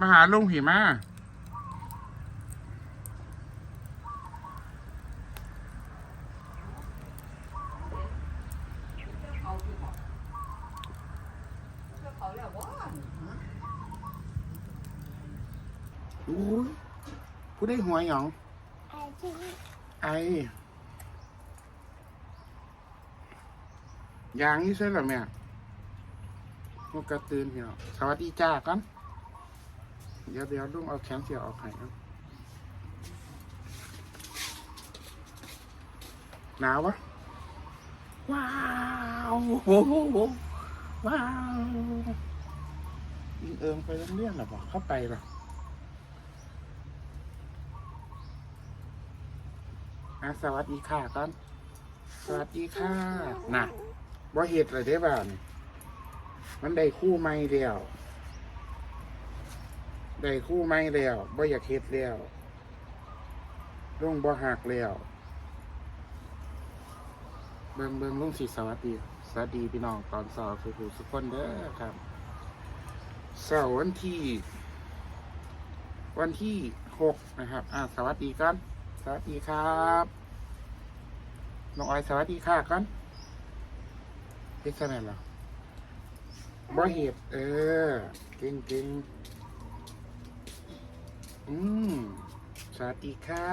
มาหาลุงผีมาอู้ยผู้ได้หัวหยอง ไอ้ที่ไอยางนี่ใช่หรอแม่นกกระตือนพี่น้องสวัสดีจ้ากัน เดี๋ยวเดี๋ยวลุงเอาแขนเสียออกให้ครับหนาวปะว้าวโอ้โหว้าวยิงเอิงไปโรงเรียนหรอบอกเข้าไปหรออะสวัสดีค่ะก่อน สวัสดีค่ะน่ะบ่เห็ดเลยได้บ้านมันได้คู่ไม่แล้ว ได้คู่ไม่แล้วบ่อยากเฮ็ดแล้วลุงบ่หักแล้วเบิ่งเบิ่งลุงสิสวัสดี สวัสดีพี่น้องตอนสอบคือทุกคนเด้อครับเสาร์วันที่ วันที่หกนะครับ อะสวัสดีครับสวัสดีครับน้องออยสวัสดีค่ะก่อนเฮ็ดซะแม่นเหรอบ่เห็ดเออเก่งเก่ง อืมสวัสดีค่ะ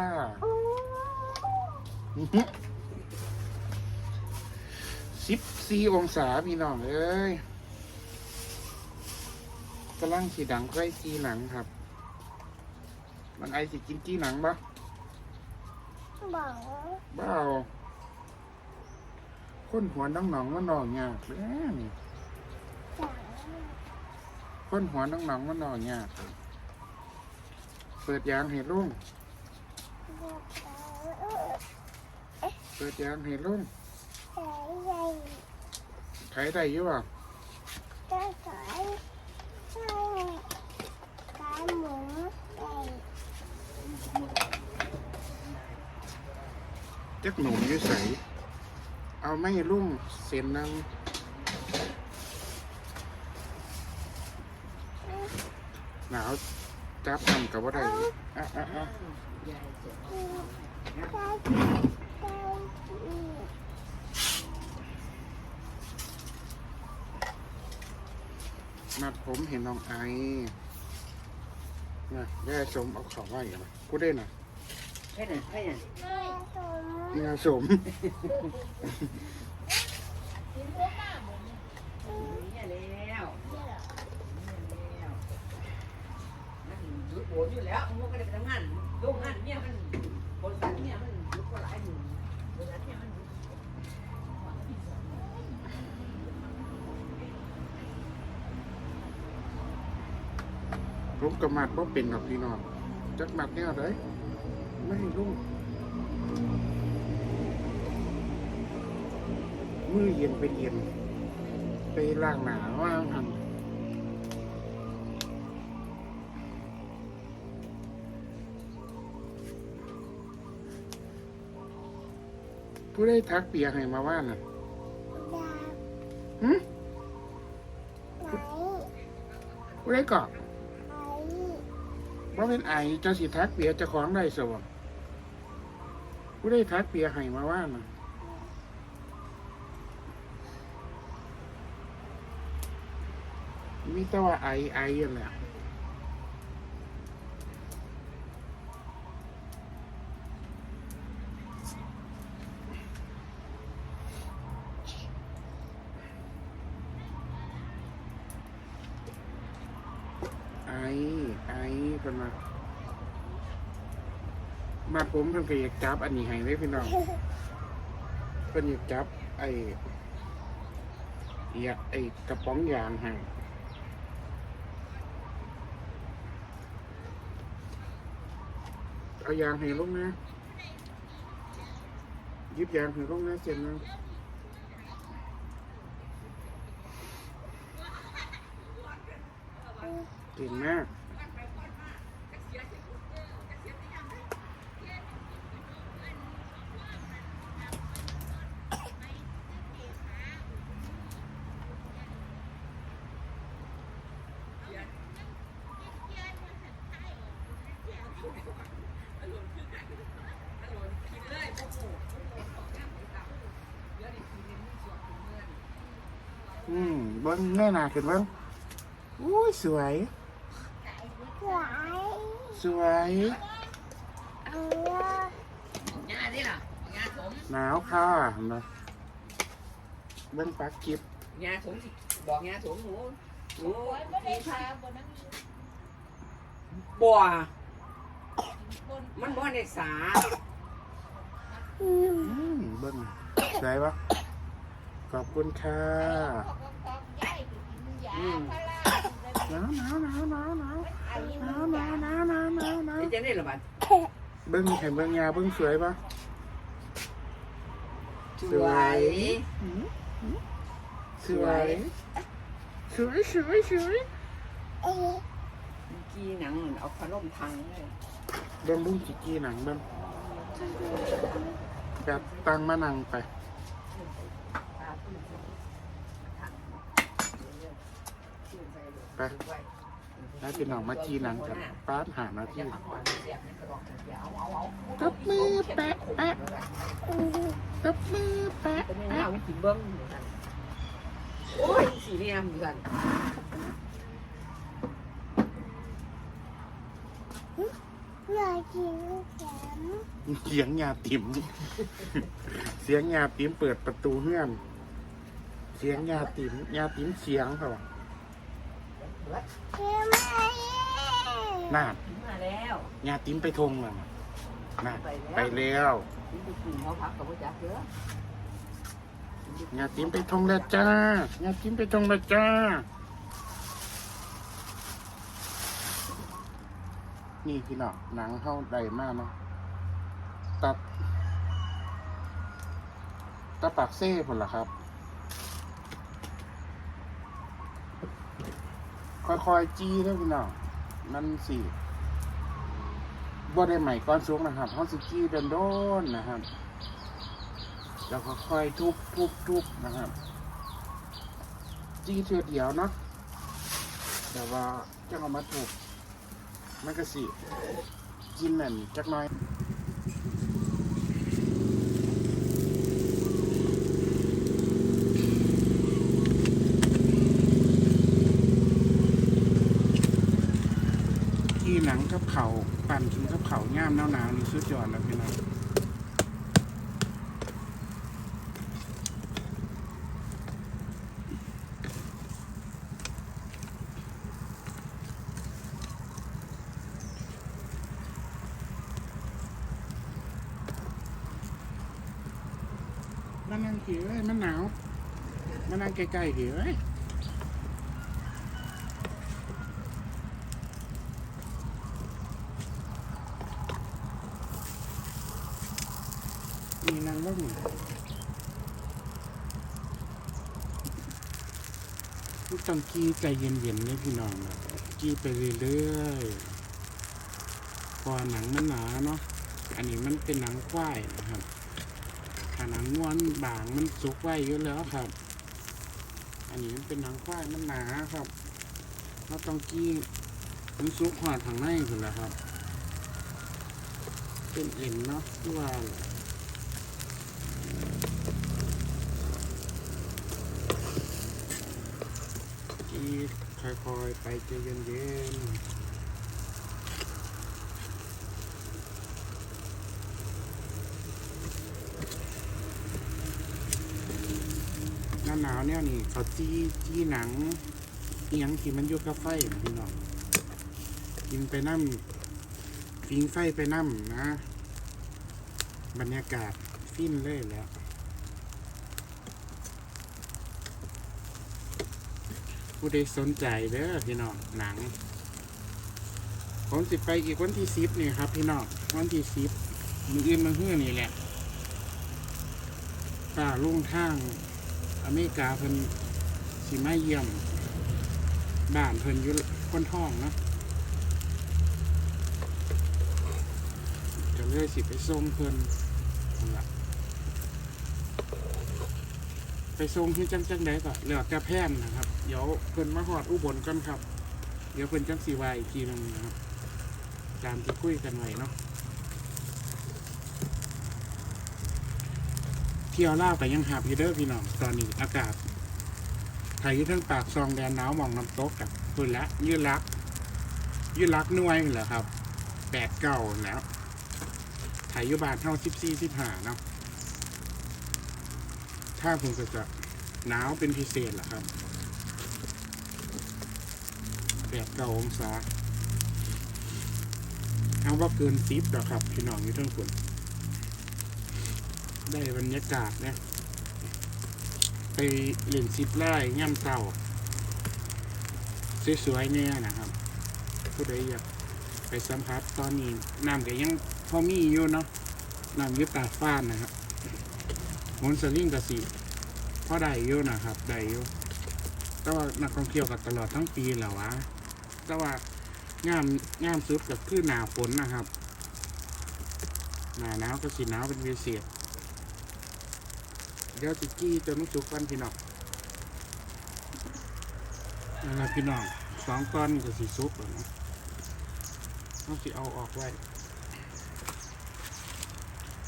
สิบสี่องศาพี่น้องเอ้ยกำลังสีดังใกล้จีหนังครับ มันไอสิกินจีหนังปะบอกบ้าคนหัวน้องหนองๆมันนอนยากเลยนี่จังคนหัวน้องหนองๆมันนอนยากเปิดยางเห็ดลุงเปิดยางเห็ดลุงใหญ่ใหญ่ไขได้อยู่อะจะสายใช่ขายหมูใหญ่จักหนุ่มอยู่ใสเอาไม่ลุ่งเส้นนังหนาว จับทำกับว่าได้อะอะอะใช่ใช่นัดผมเห็นน้องไอนะแย่สมเอาของไว้นะพูดได้น่ะให้หน่อยให้หน่อยแม่สมนี่นะสม เนี่ยแล้วเนี่ยแล้วมันหยุด โหนอยู่แล้วมันก็ได้ไปทำงานโรงงานเนี่ยมันบริษัทเนี่ยมันยุก็หลายหมื่นบริษัทเนี่ยมันหยุดผมกับมัดว่าเป็นกับพี่น้องจักมัดเนี่ยเลยไม่ให้ลุงมือเย็นไปเย็น ไปล่างหนาว่าหัน ผู้ได้ทักเปียให้มาว่าน่ะดาหึไหนผู้ได้เกาะไหนว่าเป็นไอเจ้าสิทักเปียเจะของได้สวะผู้ได้ทักเปียให้มาว่าน่ะมีแต่ว่าไอไอนั่นแหละไอไอเพิ่นมา มาผมเพิ่นก็อยากจับอันนี้ให้เลยพี่น้องเพิ่นอยากจับ ไออยากไอกระป๋องยางให้เอายางให้ลูกนะยิบยางให้ลูกนะเจ็บนะเก่งมาก อืม เบิ้งแน่นาขึ้นเบิ้งอุ้ยสวย สวยหนาวค่ะเห็นไหมเบิ้งปลากิบยาสมสิบอกยาสมหนูหนูบัวมันบ่ได้สาอืมเบิ้งสวยปะขอบคุณค่ะ หนาวหนาวหนาวหนาวหนาวหนาวหนาวหนาวหนาวหนาวหนาวไอ้เจะได้หรอบัดเบิ้งเห็นเบิ้งยาเบิ้งสวยปะสวยสวยสวยสวยสวยเออกี้หนังเอาขนมทังเลยเบิ้งบุ้งจิกี้หนังเบิ้งแบบตังมานังไป ไปแล้วพี่น้องมาจีหนังกันป้าดหาหน้าที่ตบมือแปะแปะอืมตบมือแปะเป็นยังไงแปะเอากินเบิ้งโอ้ยสีนี่เหมือนกันอยากกินแข็มเสียงยาติ๋มเสียงยาติ๋มเปิดประตูเฮือน เสียงยาติ๋มยาติ๋มเสียงเขา บอกเค็มไหมน่ามาแล้วยาติ๋มไปทงแล้วน่ะน่าไปแล้วนี่ไปกินเขาพักกับพ่อจักเยอะยาติ๋มไปทงแล้วจ้ายาติ๋มไปทงแล้วจ้านี่พี่น้องหนังเข้าใดมากเนาะตัดตะปากเซ่ผลละครับ ค่อยๆจี้เด้อพี่น้องมันสิบ่ได้ใหม่ก้อนสูงนะครับเขาสิจี้โดนๆนะครับแล้วก็ค่อยทุบทุบทุบนะครับ จี้เทือเดียวเนาะแต่ว่าจะเอามาถูกมันก็สิกินนั่นจักหน่อย ที่หนังกับ เขาปั่นกินกับเขาวย่ามหนาวๆนี่สุดยอดแล้วพี่น้องมานั่งผีเอ้ยมันหนาวมานั่งใกล้ๆผีเอ้ย มีนางว่าหนึ่งลูกต้องกี้ใจเย็นๆเลยพี่น้องนะกี้ไปเรื่อยๆพอหนังมันหนาเนาะอันนี้มันเป็นหนังควายนะครับถ้าหนังม้วนบางมันสุกไว้เยอะแล้วครับ อันนี้มันเป็นหนังควายมันหนาครับเราต้องกี้มันสุกหอดทางในคือแหละครับ เป็นเอ็นเนาะที่ว่ากี้ ค่อยๆไปใจเย็นๆหน้าหนาวเนี่ยนี่เขาจี้จี้หนังเอียงที่มันอยู่กับไฟพี่น้องกินไปน้ำฟิงไฟไปน้ำนะ บรรยากาศฟินเลยแล้ว ผู้ใดสนใจเด้อพี่น้องหนัง ผมสิไปอีกวันที่สิบนี่ครับพี่น้องวันที่สิบมืออื่นมือฮื้อนี่แหละป้าลุ่งทางอเมริกาเพิ่นสิมาเยี่ยม บ้านเพิ่นอยู่คนท้องนะจะเลยสิไปส่งเพิ่นนั่นล่ะ ไปส่งที่จังจังใดก็เหลือแต่แพนนะครับ เดี๋ยวเพิ่นมาหอดอุบลกันครับ เดี๋ยวเพิ่นจังสีวายอีกทีหนึงนะครับ ตามที่คุยกันไว้เนาะเที่ยวล่าวไปยังหาบอยู่เด้อพี่น้องตอนนี้อากาศถ่ายอยืดทั้งปากซองแดนหนาวมองน้ำตกกับคุนละยืดรักยืดรักน่วยเหรอครับแปดเก่าแล้วถ่ายอยุบานเท่าสิบสี่สิบห้าเนาะ ถ้าผมก็จะหนาวเป็นพิเศษเหรอครับแปดเก้าองศาเอาว่าเกินสิบหรอครับ พี่น้องอยู่ทั้งคนได้บรรยากาศนะ ไปเล่นซิปไล่ย่ำเต่าสวยๆเนี่ยนะครับผู้ใดอยากไปสัมผัสตอนนี้น้ำก็ยังพอมีอยู่เนาะน้ำยึดตาฟ้านนะครับมนสลิงกระสี พอได้อยู่นะครับได้อยู่แต่ว่านักท่องเที่ยวกันตลอดทั้งปีแหละวะแต่ว่างามงามสุดก็คือหนาฝนนะครับหนาหนาวก็สีหนาวเป็นพิเศษเดี๋ยวจิกี้จะนมันสุกกันพี่น้องนั่นแหละพี่น้องสองก้อนก็สีสุกแล้วนะต้องสิเอาออกไว้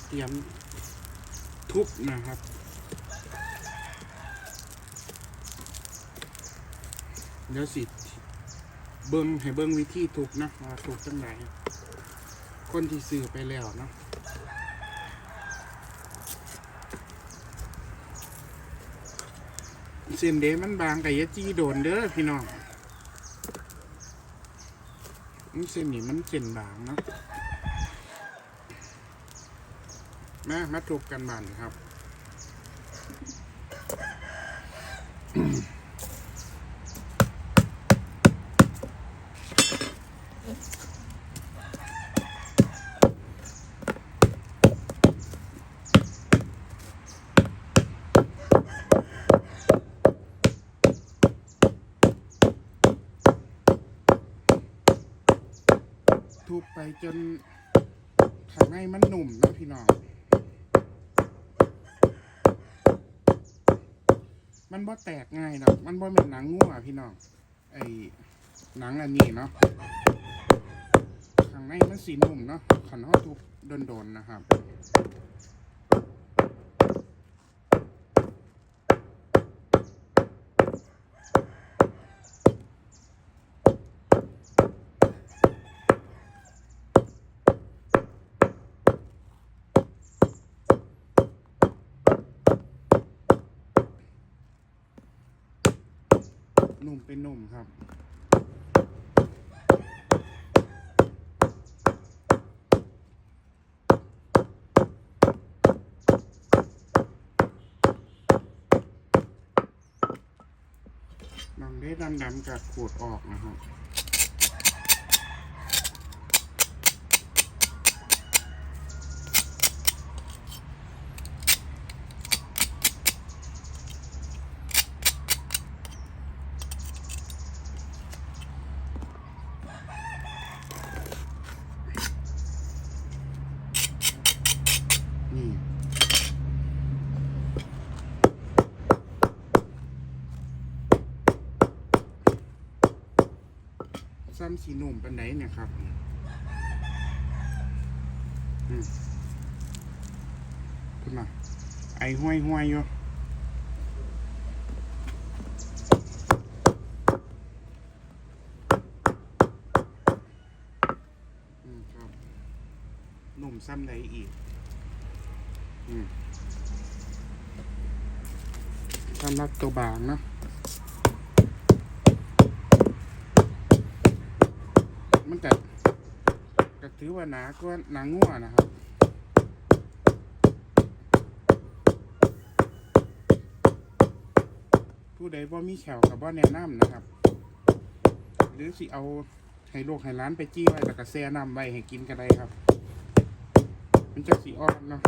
เตรียมทุบนะครับ เดี๋ยวสิเบิ้งให้เบิ้งวิธีทุบนะว่าทุบจังไหนคนที่ซื้อไปแล้วเนาะเส้นเดมันบางไกับยจีโดนเด้อพี่น้องมันเส้นนี้มันเส้นบางเนาะมามาทุบกันบานครับ ทุบไปจนข้างในมันหนุ่มนะพี่น้อง มันบ่แตกง่ายดอกมันบ่เป็นหนังงัวพี่น้อง ไอ้หนังอันนี้เนาะ ข้างในมันสีหนุ่มเนาะขันห้อทุบโดนๆนะครับ หนุ่มเป็นหนุ่ม ครับน้องได้ดำๆกับขูดออกนะครับ นี่ ซ้ำสีหนุ่มปันไดเนี่ยครับอืมขึ้นมา ไอห้วยห้วยอยู่อืมครับหนุ่มซ้ำไดอีกอืมสำหรับตัวบางเนาะ มันแต่ก็ ถือว่าหนาก็หนาง่วนะครับผู้ใดบ่มีแขวกับบ่แนะนำนะครับ หรือสิเอาให้ลูกให้ร้านไปจี้ไว้แล้วก็แซ่น้ำไว้ให้กินก็ได้ครับ มันจะสีอ่อนเนาะ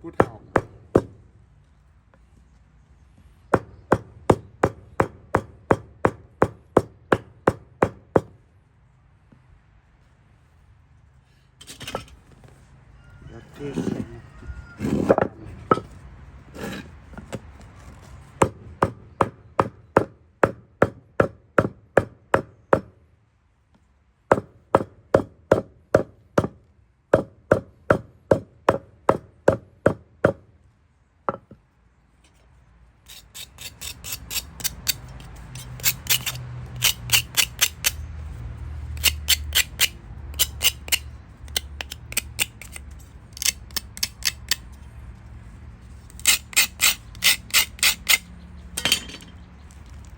ผู้เฒ่าเดี๋ยวเทใส่นะ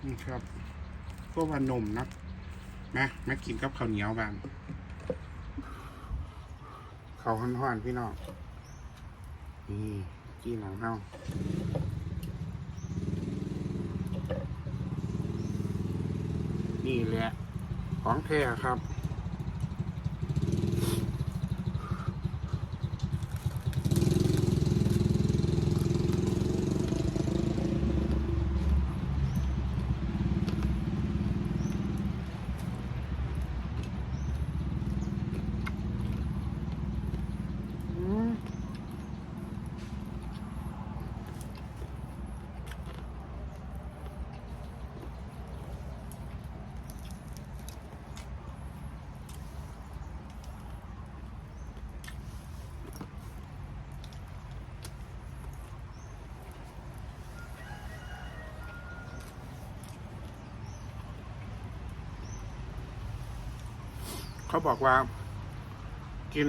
นี่ครับพ วกวันนมนะมามากินกับข้าวเหนียวบ้างข้าวห้อนๆพี่น้องนี่จีนของเฮานี่แหละของแท้ครับ เขาบอกว่า กิน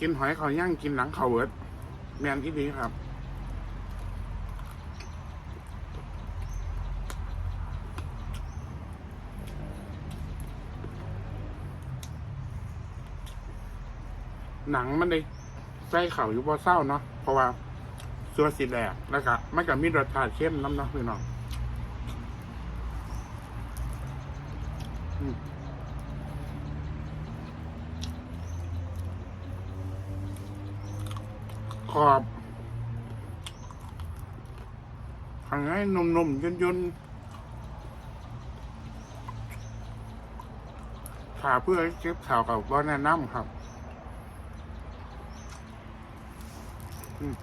กินหอยเขาย่างกินหนังเขาเวิร์ดแมนที่ดีครับ หนังมันเลยใส่เข่าอยู่บ่เศร้าเนาะเพราะว่าสัวสีแดงแล้วก็มันก็มีรสชาติเข้มน้ำเนาะพี่น้อง รอบข้างในนุ่มๆยุ่นๆขาเพื่อเก็บข่าวกับว่าแนะนำครับ อืม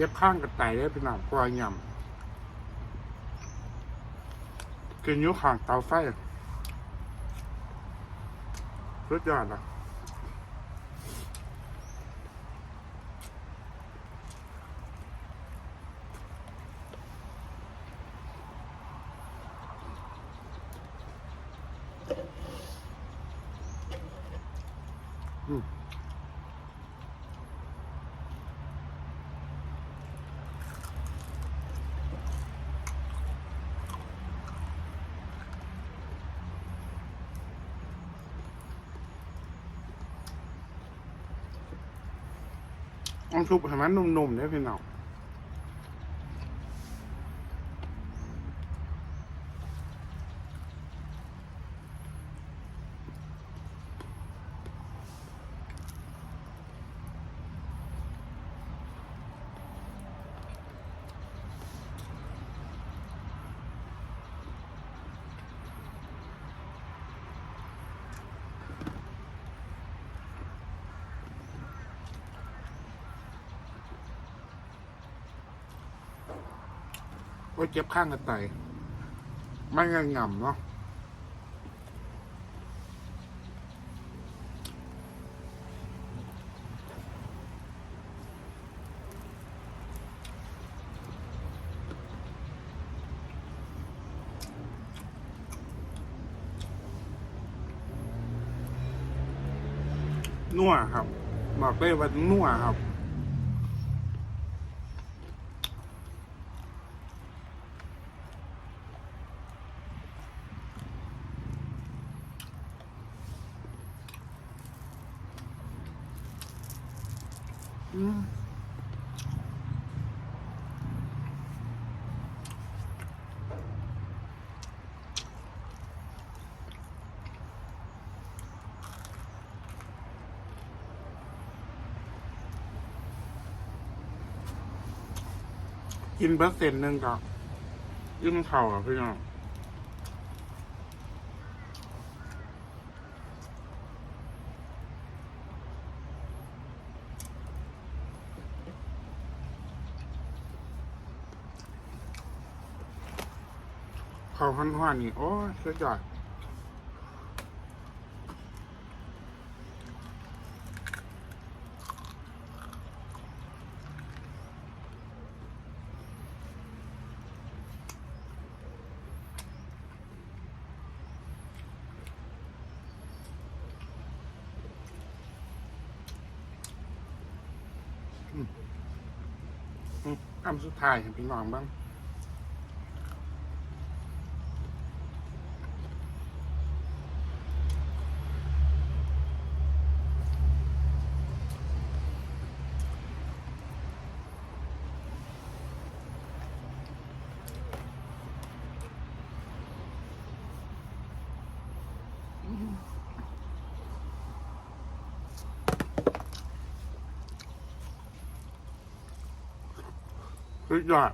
จ็บข้างกับไตได้เป็นหนากกวายำกินยุข่างเตาไฟสุดยอดนะ ต้องชุบให้มันนุ่มๆได้พี่น้อง โอ้เจ็บข้างกับไตไม่งันง่ำเนาะนัวครับบอกได้ว่านัวครับ อืม กินเปอร์เซ็นต์หนึ่งก็ยิ่งเข่าอะพี่น้องเข่าหันหันๆนี่ โอ้สุดยอด อืมอืมคำสุดท้ายให้พี่น้องบ้าง สุดยอด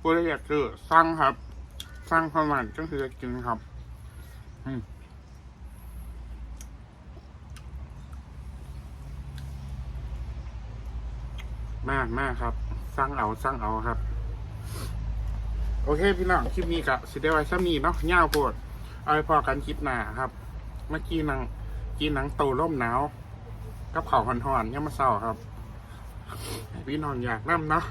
โปรอยากคือสร้างครับสร้างความหวานก็คือจะกินครับอืมมากมากครับ สร้างเอาสร้างเอาครับ โอเคพี่น้องคลิปนี้กับสิเดไว้ซ้ำนี้เนาะย่าวโพดเอาไปพอกันคลิปหน้าครับ เมื่อกี้นังกินหนังโตร่มหนาวกับข้าวหอนๆย่ามาเศร้าครับพี่น้องอยากนั่เนาะ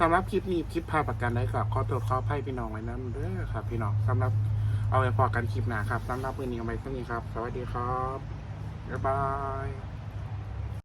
สำหรับคลิปนี้คลิปพาประกันได้ครับขอตัวขออไพ่พี่น้องไว้นั่นเด้อครับ พี่น้องสำหรับเอาไว้พอกันคลิปหน้าครับสำหรับวันนี้เอาไว้เท่านี้ครับ สวัสดีครับบ๊ายบาย